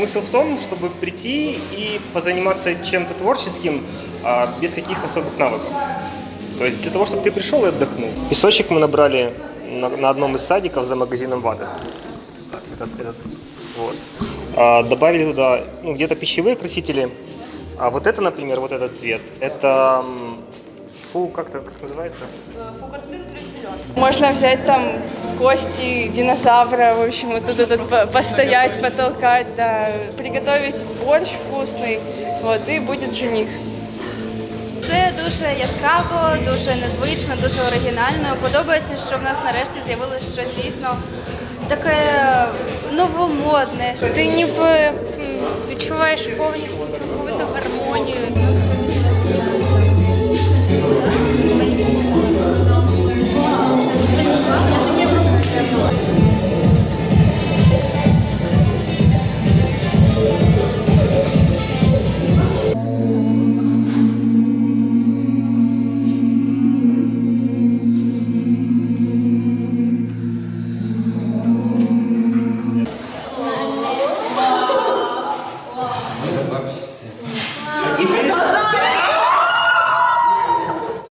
смысл в том, чтобы прийти и позаниматься чем-то творческим а, без каких особых навыков. То есть для того, чтобы ты пришел и отдохнул. Песочек мы набрали на, на одном из садиков за магазином Ватес. Этот, этот, вот. А, добавили туда ну, где-то пищевые красители. А вот это, например, вот этот цвет, это фу, как-то как называется? Можно взять там кости динозавра, в общем, вот тут, тут постоять, потолкать, да, приготовить борщ вкусный, вот, и будет жених. Це дуже яскраво, дуже незвично, дуже оригінально. Подобається, що в нас нарешті з'явилося щось дійсно таке новомодне. Ти ніби відчуваєш повністю цілковиту гармонію.